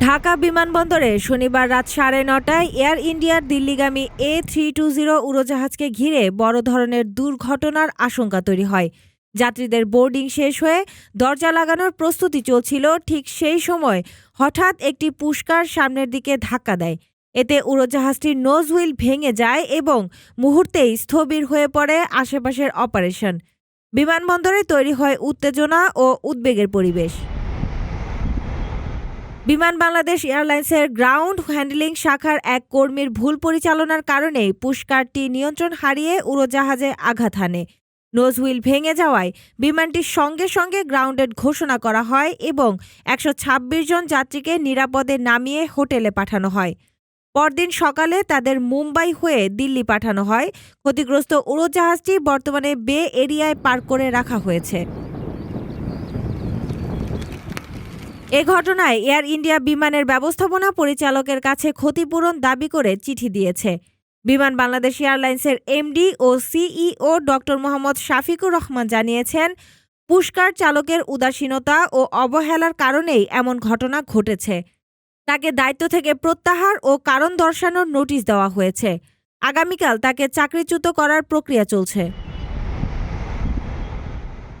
ঢাকা বিমানবন্দরে শনিবার রাত সাড়ে নটায় এয়ার ইন্ডিয়ার দিল্লিগামী এ থ্রি টু জিরো উড়োজাহাজকে ঘিরে বড় ধরনের দুর্ঘটনার আশঙ্কা তৈরি হয়। যাত্রীদের বোর্ডিং শেষ হয়ে দরজা লাগানোর প্রস্তুতি চলছিল ঠিক সেই সময় হঠাৎ একটি পুষ্কার সামনের দিকে ধাক্কা দেয়। এতে উড়োজাহাজটির নোজ হুইল ভেঙে যায় এবং মুহূর্তেই স্থবির হয়ে পড়ে আশেপাশের অপারেশন। বিমানবন্দরে তৈরি হয় উত্তেজনা ও উদ্বেগের পরিবেশ। বিমান বাংলাদেশ এয়ারলাইন্সের গ্রাউন্ড হ্যান্ডলিং শাখার এক কর্মীর ভুল পরিচালনার কারণে পুষ্কারটি নিয়ন্ত্রণ হারিয়ে উড়োজাহাজে আঘাত হানে। নোজ হুইল ভেঙে যাওয়ায় বিমানটির সঙ্গে সঙ্গে গ্রাউন্ডেড ঘোষণা করা হয় এবং একশো ছাব্বিশ জন যাত্রীকে নিরাপদে নামিয়ে হোটেলে পাঠানো হয়। পরদিন সকালে তাদের মুম্বাই হয়ে দিল্লি পাঠানো হয়। ক্ষতিগ্রস্ত উড়োজাহাজটি বর্তমানে বে এরিয়ায় পার্ক করে রাখা হয়েছে। এ ঘটনায় এয়ার ইন্ডিয়া বিমানের ব্যবস্থাপনা পরিচালকের কাছে ক্ষতিপূরণ দাবি করে চিঠি দিয়েছে। বিমান বাংলাদেশ এয়ারলাইন্সের এমডি ও সিইও ডক্টর মোহাম্মদ শাফিকুর রহমান জানিয়েছেন পুষ্কার চালকের উদাসীনতা ও অবহেলার কারণেই এমন ঘটনা ঘটেছে। তাকে দায়িত্ব থেকে প্রত্যাহার ও কারণ দর্শানোর নোটিশ দেওয়া হয়েছে। আগামীকাল তাকে চাকরিচ্যুত করার প্রক্রিয়া চলছে।